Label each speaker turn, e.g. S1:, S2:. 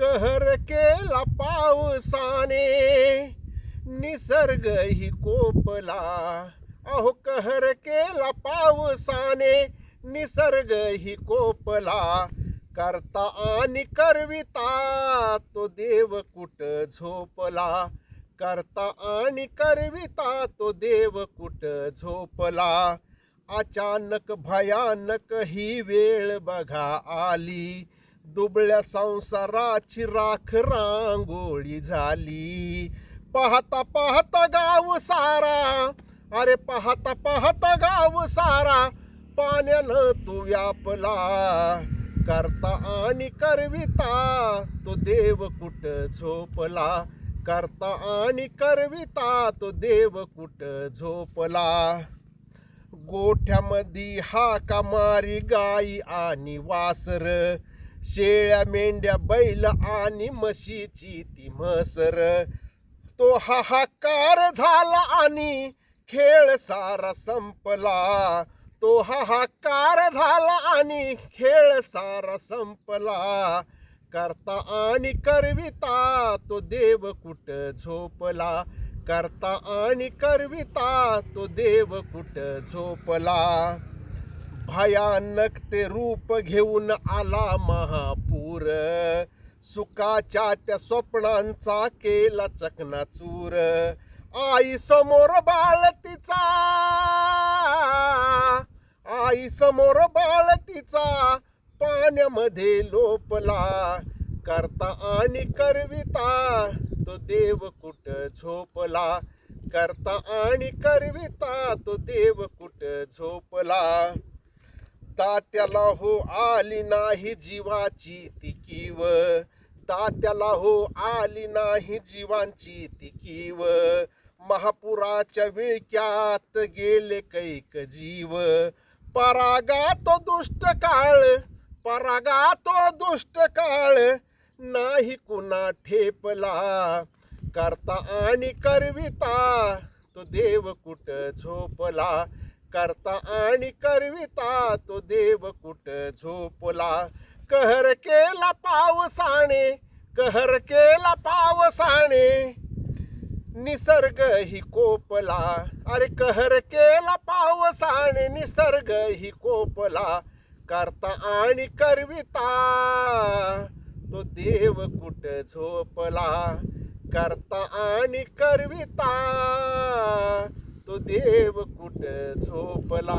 S1: कहर केला पावसाने निसर्ग ही कोपला। अहो कहर केला पावसाने निसर्ग ही कोपला। करता आणि करविता तो देव कुट झोपला? करता आणि करविता तो देव कुट झोपला? अचानक भयानक ही वेळ बघा आली. दुबळ्या संसाराची राख रांगोळी झाली. पाहता पाहता गाव सारा. अरे पाहता पाहता गाव सारा. पाण्यानं तो व्यापला. करता आणि करविता तो देव कुट झोपला? करता आणि करविता तो देव कुट झोपला? गोठ्यामध्ये हाका मारी गाई आणि वासर. शेळ्या मेंढ्या बैल आणि म्हशीची ती म्हसर. तो हाहाकार झाला आणि खेळ सारा संपला. तो हाहाकार झाला आणि खेळ सारा संपला. करता आणि करविता तो देव कुट झोपला? करता आणि करविता तो देव कुट झोपला? भयानक ते रूप घेऊन आला महापूर. सुखाच्या त्या स्वप्नांचा केला चकनाचूर. आई समोर बाळ तिचा आई समोर बाळ तिचा पाण्यामध्ये लोपला. करता आणि करविता तो देव कुट झोपला? करता आणि करविता तो देव कुट झोपला? तात्याला हो आली नाही जीवाची तिकीव. तात्याला हो आली नाही जीवांची तिकीव. महापुराच्या विळक्यात गेले कैक जीव. परागा तो दुष्ट काळ परागा तो दुष्ट काळ. नाही कुणा ठेपला करता आणि करविता तो देव कुठ झोपला. करता आणि करविता तो देव कुट झोपला? कहर केला पावसाने कहर केला पावसाने. निसर्ग ही कोपला. अरे कहर केला पावसाने निसर्ग ही कोपला. करता आणि करविता तो देव कुट झोपला? करता आणि करविता तो देव कुट झोपला?